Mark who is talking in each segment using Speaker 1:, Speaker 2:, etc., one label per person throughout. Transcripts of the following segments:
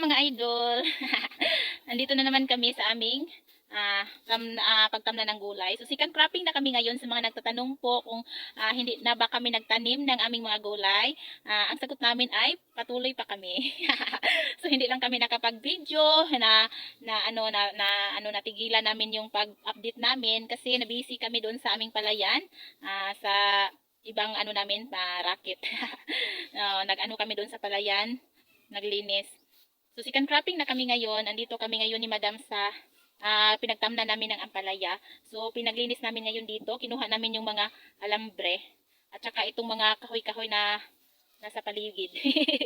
Speaker 1: mga idol. Nandito na naman kami sa aming ah tam, ah, pagtamna ng gulay. So second cropping na kami ngayon sa mga nagtatanong po kung ah, hindi na ba kami nagtanim ng aming mga gulay. Ah, ang sagot namin ay patuloy pa kami. so hindi lang kami nakapag-video na na ano na, na ano natigilan namin yung pag-update namin kasi nabisi kami doon sa aming palayan ah, sa ibang ano namin pa racket. Ah, nag-ano kami doon sa palayan, naglinis. So second cropping na kami ngayon. Andito kami ngayon ni Madam sa ah, pinagtamna namin ng ampalaya. So pinaglinis namin ngayon dito. Kinuha namin yung mga alambre at saka itong mga kahoy-kahoy na nasa paligid.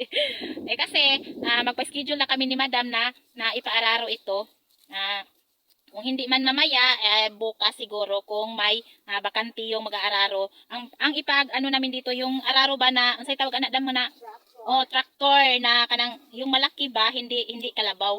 Speaker 1: eh kasi ah, magpa-schedule na kami ni Madam na na ipaararo ito. Ah, kung hindi man mamaya, eh, bukas siguro kung may ah, bakanti yung mag-aararo. Ang ang ipag ano namin dito yung araro ba na, ang say tawag anak dam na Oh, tractor na kanang yung malaki ba hindi hindi kalabaw.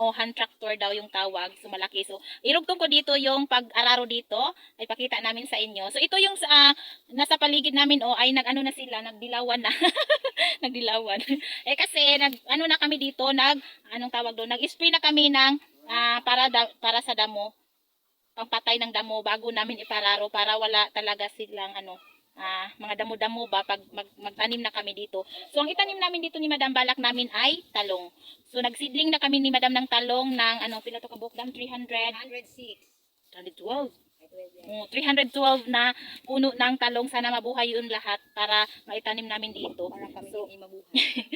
Speaker 1: O hand tractor daw yung tawag, so malaki. So irugtong ko dito yung pag-araro dito, ay pakita namin sa inyo. So ito yung sa nasa paligid namin oh ay nag-ano na sila, nagdilawan na. nagdilawan. eh kasi nag ano na kami dito, nag anong tawag doon, nag-spray na kami ng ah, para da- para sa damo pangpatay ng damo bago namin ipararo para wala talaga silang ano ah, mga damo-damo ba pag mag, magtanim na kami dito. So ang itanim namin dito ni Madam Balak namin ay talong. So nagsidling na kami ni Madam ng talong ng ano pila to ka buok dam 300
Speaker 2: 106.
Speaker 1: 312. Oh, 312 na puno ng talong sana mabuhay yun lahat para maitanim namin dito.
Speaker 2: Para kami
Speaker 1: So,
Speaker 2: mabuhay.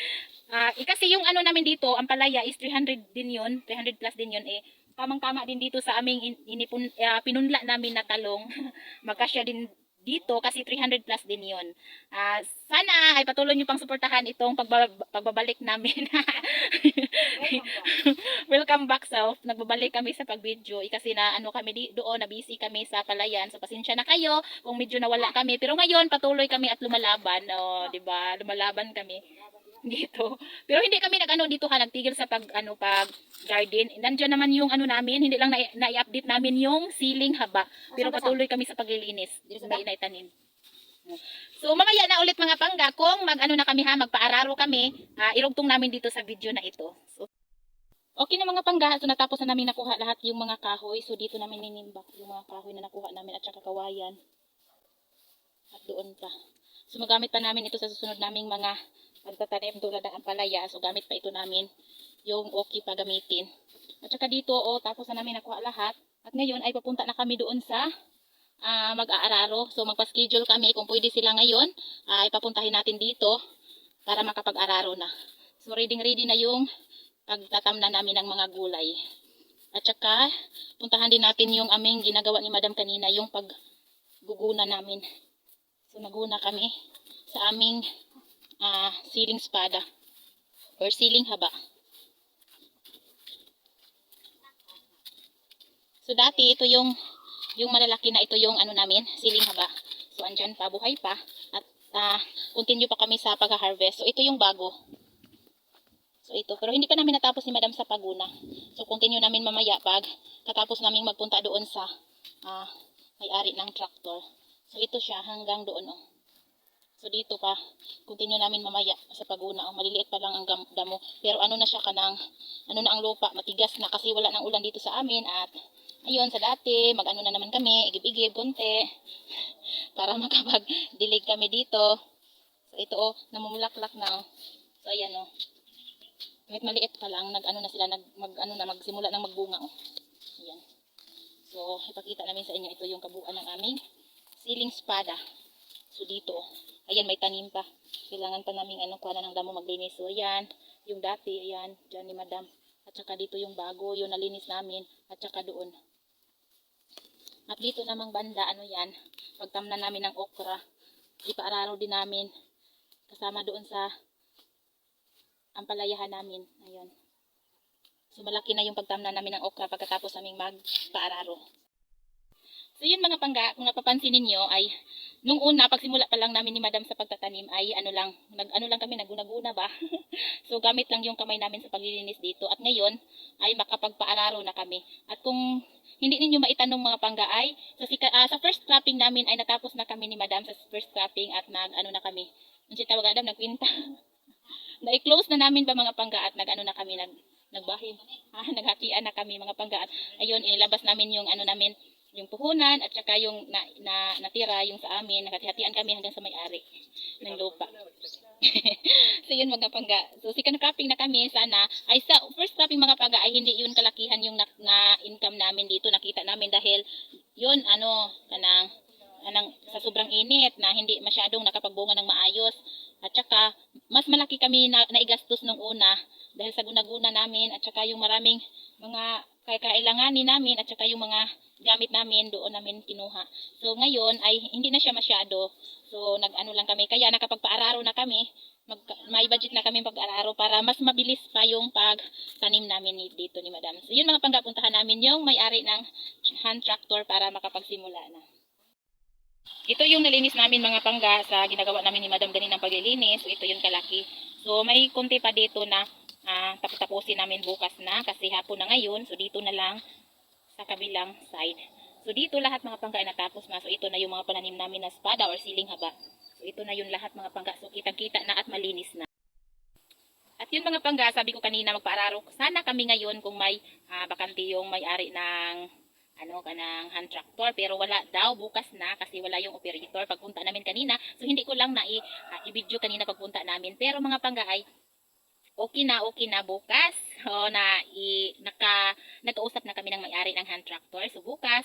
Speaker 1: Ah, eh, kasi yung ano namin dito, ang palaya is 300 din yun, 300 plus din yun eh. Tamang-tama din dito sa aming in, inipun, ah, pinunla namin na talong. Magkasya din dito kasi 300 plus din yun. Ah, sana ay patuloy niyo pang suportahan itong pagbaba- pagbabalik namin. Welcome back self. Nagbabalik kami sa pag-video. Eh, kasi na ano kami doon, na busy kami sa palayan. So pasensya na kayo kung medyo nawala kami. Pero ngayon patuloy kami at lumalaban. Oh, 'di ba? Lumalaban kami dito. Pero hindi kami nag-ano dito ha, nagtigil sa pag ano pag garden. Nandiyan naman yung ano namin, hindi lang na, na-update namin yung ceiling haba. Pero patuloy kami sa paglilinis.
Speaker 2: Dito
Speaker 1: inaitanim. So mamaya na ulit mga pangga kung mag ano na kami ha, magpaararo kami, ah, irugtong namin dito sa video na ito. So Okay na mga pangga, so natapos na namin nakuha lahat yung mga kahoy. So dito namin ninimbak yung mga kahoy na nakuha namin at saka kawayan. At doon pa. So magamit pa namin ito sa susunod naming mga pagtatanim tulad ng ampalaya. So gamit pa ito namin yung okay pa gamitin. At saka dito, oh, tapos na namin nakuha lahat. At ngayon ay papunta na kami doon sa ah, mag-aararo. So magpa-schedule kami kung pwede sila ngayon. ay papuntahin natin dito para makapag-araro na. So ready ready na yung pagtatamna namin ng mga gulay. At saka puntahan din natin yung aming ginagawa ni Madam kanina, yung pagguguna namin. So naguna kami sa aming ah ceiling spada or ceiling haba. So dati ito yung yung malalaki na ito yung ano namin, ceiling haba. So andyan pa, buhay pa at ah, continue pa kami sa pag-harvest. So ito yung bago. So ito, pero hindi pa namin natapos ni Madam sa paguna. So continue namin mamaya pag katapos namin magpunta doon sa ah, may-ari ng tractor. So ito siya hanggang doon oh. So dito pa, continue namin mamaya sa paguna. Oh, maliliit pa lang ang damo. Pero ano na siya kanang, ano na ang lupa, matigas na kasi wala nang ulan dito sa amin at ayun sa dati, mag-ano na naman kami, igib-igib, konti para makapag-dilig kami dito. So ito oh, namumulaklak na oh. So ayan oh. Kahit maliit pa lang, nag-ano na sila, nag, mag, ano na, magsimula ng magbunga oh. Ayan. So, ipakita namin sa inyo ito yung kabuuan ng aming ceiling spada. So dito, ayan may tanim pa. Kailangan pa namin ano kuha na ng damo maglinis. So ayan, yung dati, ayan, dyan ni madam. At saka dito yung bago, yung nalinis namin. At saka doon. At dito namang banda, ano yan, pagtamna namin ng okra. Ipaararo din namin. Kasama doon sa ampalayahan namin. Ayan. So malaki na yung pagtamna namin ng okra pagkatapos naming magpaararo. So yun mga pangga, kung napapansin ninyo ay nung una pagsimula pa lang namin ni Madam sa pagtatanim ay ano lang, nag ano lang kami naguna-guna ba. so gamit lang yung kamay namin sa paglilinis dito at ngayon ay makapagpaararo na kami. At kung hindi ninyo maitanong mga pangga ay sa, sika, ah, sa first cropping namin ay natapos na kami ni Madam sa first cropping at nag ano na kami. Ano siya tawag Adam, nagkwinta. na-close na namin ba mga pangga at nag-ano na kami, nag, nagbahin. Ah, naghatian na kami mga pangga. At ayun, inilabas namin yung ano namin, yung puhunan at saka yung na, na, natira yung sa amin. Naghati-hatian kami hanggang sa may-ari ng lupa. so yun mga pangga. So second cropping na kami sana ay sa first cropping mga pangga ay hindi yun kalakihan yung na, na income namin dito nakita namin dahil yun ano kanang anang sa sobrang init na hindi masyadong nakapagbunga ng maayos at saka mas malaki kami na naigastos nung una dahil sa gunaguna namin at saka yung maraming mga kay kailanganin namin at saka yung mga gamit namin doon namin kinuha. So ngayon ay hindi na siya masyado. So nag-ano lang kami kaya nakapagpaararo na kami. Mag, may budget na kami pag-araro para mas mabilis pa yung pagtanim namin dito ni Madam. So yun mga panggapuntahan namin yung may-ari ng hand tractor para makapagsimula na. Ito yung nalinis namin mga pangga sa ginagawa namin ni Madam ganinang paglilinis. So ito yung kalaki. So may konti pa dito na ah, tapos-tapusin namin bukas na kasi hapon na ngayon. So dito na lang sa kabilang side. So dito lahat mga pangga ay natapos na. So ito na yung mga pananim namin na spada or siling haba. So ito na yung lahat mga pangga. So kitang-kita na at malinis na. At yun mga pangga, sabi ko kanina magpaararo. Sana kami ngayon kung may ah, bakante yung may-ari ng ano kanang hand tractor pero wala daw bukas na kasi wala yung operator pagpunta namin kanina so hindi ko lang na ah, i-video kanina pagpunta namin pero mga pangga ay okay na okay na bukas o na i, naka nagkausap na kami ng may-ari ng hand tractor so bukas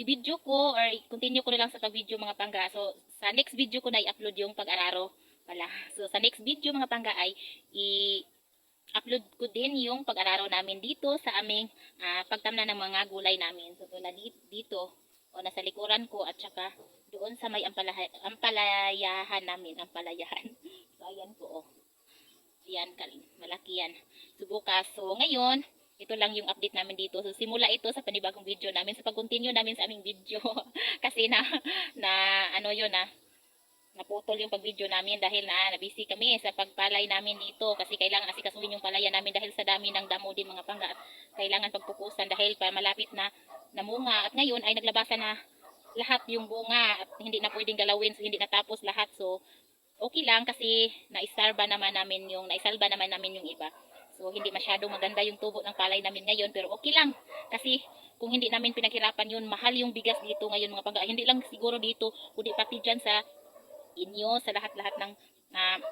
Speaker 1: i-video ko or i-continue ko na lang sa pag-video mga pangga so sa next video ko na i-upload yung pag-araro pala so sa next video mga pangga ay i upload ko din yung pag-araro namin dito sa aming ah, pagtamna ng mga gulay namin. So tulad di- dito o nasa likuran ko at saka doon sa may ampalayahan namin, ampalayahan. So ayan po oh. Ayan, kal- malaki yan. So. So ngayon, ito lang yung update namin dito. So simula ito sa panibagong video namin, sa pag-continue namin sa aming video. Kasi na, na ano yun ah, naputol yung pag-video namin dahil na nabisi kami sa pagpalay namin dito kasi kailangan asikasuhin yung palayan namin dahil sa dami ng damo din mga pangga kailangan pagpupusan dahil pa malapit na namunga at ngayon ay naglabasan na lahat yung bunga at hindi na pwedeng galawin so hindi natapos lahat so okay lang kasi naisarba naman namin yung naisalba naman namin yung iba so hindi masyadong maganda yung tubo ng palay namin ngayon pero okay lang kasi kung hindi namin pinaghirapan yun mahal yung bigas dito ngayon mga pangga hindi lang siguro dito kundi pati dyan sa inyo sa lahat-lahat ng na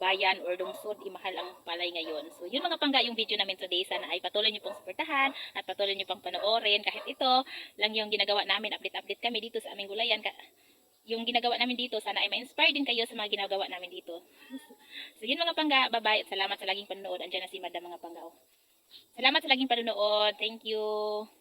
Speaker 1: bayan or lungsod, imahal ang palay ngayon. So, yun mga pangga yung video namin today. Sana ay patuloy nyo pong suportahan at patuloy nyo pong panoorin. Kahit ito lang yung ginagawa namin, update-update kami dito sa aming gulayan. Ka- yung ginagawa namin dito, sana ay ma-inspire din kayo sa mga ginagawa namin dito. So, yun mga pangga. Bye-bye at salamat sa laging panonood. Andiyan na si Madam mga pangga. oh. Salamat sa laging panonood. Thank you.